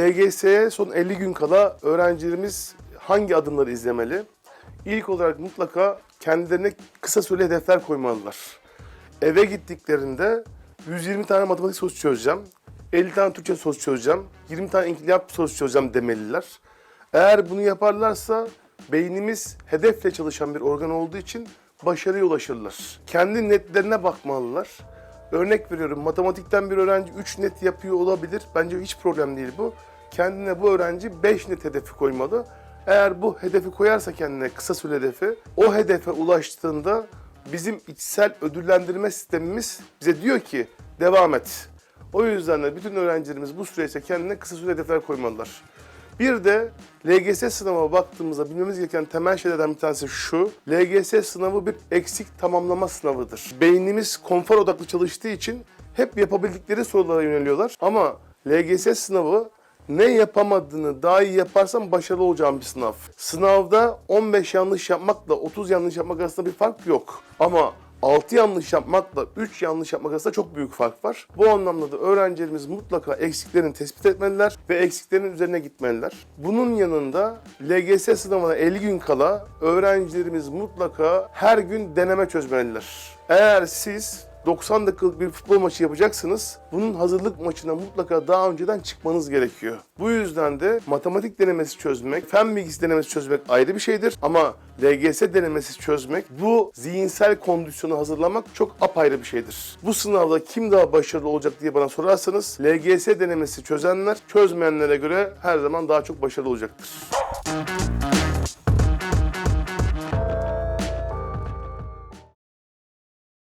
LGS'ye son 50 gün kala öğrencilerimiz hangi adımları izlemeli? İlk olarak mutlaka kendilerine kısa süreli hedefler koymalılar. Eve gittiklerinde 120 tane matematik sorusu çözeceğim, 50 tane Türkçe sorusu çözeceğim, 20 tane İngilizce sorusu çözeceğim demeliler. Eğer bunu yaparlarsa beynimiz hedefle çalışan bir organ olduğu için başarıya ulaşırlar. Kendi netlerine bakmalılar. Örnek veriyorum matematikten bir öğrenci 3 net yapıyor olabilir. Bence hiç problem değil bu. Kendine bu öğrenci 5 net hedefi koymalı. Eğer bu hedefi koyarsa kendine kısa süre hedefi, o hedefe ulaştığında bizim içsel ödüllendirme sistemimiz bize diyor ki devam et. O yüzden de bütün öğrencilerimiz bu süreçte kendine kısa süre hedefler koymalılar. Bir de LGS sınavına baktığımızda bilmemiz gereken temel şeylerden bir tanesi şu. LGS sınavı bir eksik tamamlama sınavıdır. Beynimiz konfor odaklı çalıştığı için hep yapabildikleri sorulara yöneliyorlar. Ama LGS sınavı ne yapamadığını daha iyi yaparsan başarılı olacağın bir sınav. Sınavda 15 yanlış yapmakla 30 yanlış yapmak arasında bir fark yok. Ama 6 yanlış yapmakla 3 yanlış yapmak arasında çok büyük fark var. Bu anlamda da öğrencilerimiz mutlaka eksiklerini tespit etmeliler ve eksiklerin üzerine gitmeliler. Bunun yanında LGS sınavına 50 gün kala öğrencilerimiz mutlaka her gün deneme çözmeliler. Eğer siz 90 dakikalık bir futbol maçı yapacaksınız. Bunun hazırlık maçına mutlaka daha önceden çıkmanız gerekiyor. Bu yüzden de matematik denemesi çözmek, fen bilgisi denemesi çözmek ayrı bir şeydir. Ama LGS denemesi çözmek, bu zihinsel kondisyonu hazırlamak çok apayrı bir şeydir. Bu sınavda kim daha başarılı olacak diye bana sorarsanız LGS denemesi çözenler çözmeyenlere göre her zaman daha çok başarılı olacaktır.